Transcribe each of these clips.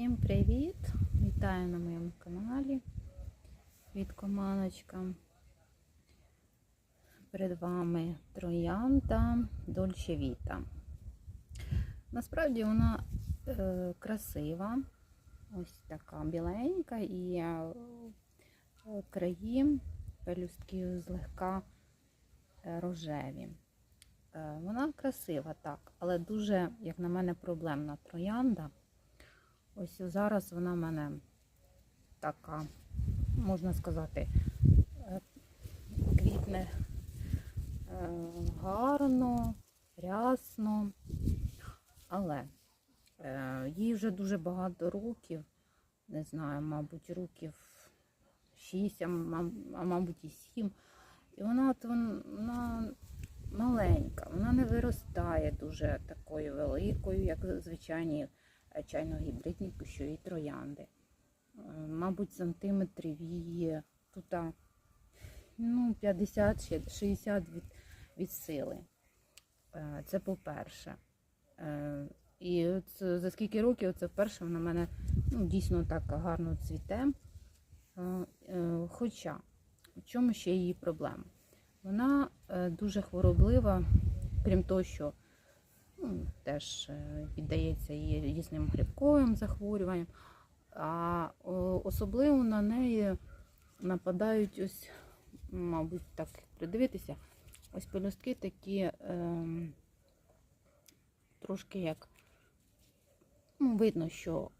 Всім привіт! Вітаю на моєму каналі від Команочка. Перед вами троянда Дольче Віта. Насправді вона е, красива, ось така біленька і е, краї пелюстки злегка е, рожеві. Е, Вона красива, так, але дуже, як на мене, проблемна троянда. Ось зараз вона в мене така, можна сказати, е, квітне е, гарно, рясно, але е, їй вже дуже багато років, не знаю, мабуть, років 6, а, мабуть і 7. І вона, вона маленька, вона не виростає дуже такою великою, як звичайні чайно-гібридні кущові троянди. Е, Мабуть, сантиметрів її тут ну, 50-60 від, від сили. Е, Це по-перше. Е, І от за скільки років це вперше вона мене ну, дійсно так гарно цвіте. Е, е, Хоча, в чому ще її проблема? Вона е, дуже хвороблива, крім того, що теж е, піддається і різним грибковим захворюванням. А особливо на неї нападають ось, мабуть, так придивитися, ось пелюстки такі ем, трошки як ну, видно, що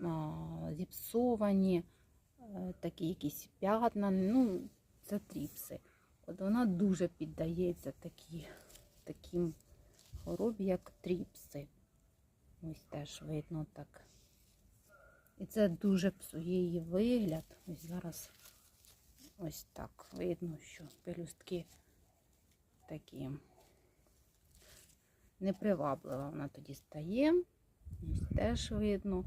а, зіпсовані, е, такі якісь п'ятна, ну, це тріпси. От вона дуже піддається такі, таким хворобі, як тріпси. Ось теж видно так. І це дуже псує її вигляд. Ось зараз ось так видно, що пелюстки такі неприваблива вона тоді стає. Ось теж видно.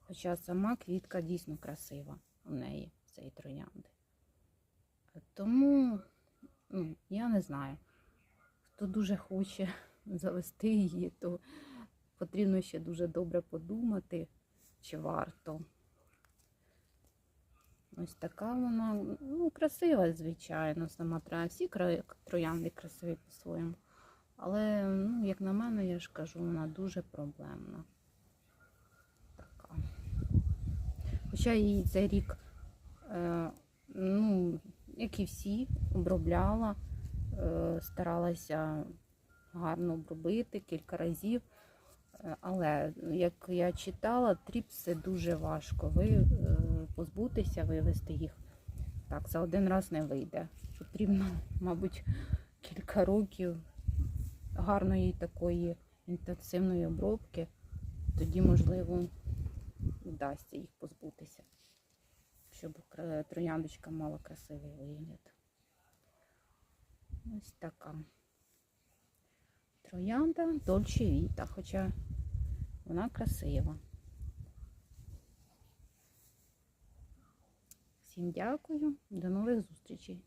Хоча сама квітка дійсно красива у неї, цієї троянди. Тому ну, я не знаю, хто дуже хоче завести її, то потрібно ще дуже добре подумати, чи варто. Ось така вона, ну, красива, звичайно, сама троянда. Всі троянди красиві по-своєму. Але, ну, як на мене, я ж кажу, вона дуже проблемна. Така. Хоча її цей рік, е, ну, як і всі, обробляла, старалася гарно обробити кілька разів. Е, Але як я читала, тріпси дуже важко ви, е, позбутися, вивести їх. Так, за один раз не вийде. Потрібно, мабуть, кілька років гарної такої інтенсивної обробки. Тоді, можливо, вдасться їх позбутися, щоб трояндочка мала красивий вигляд. Ось така троянда Дольче Віта, хоча вона красива. Всім дякую, до нових зустрічей.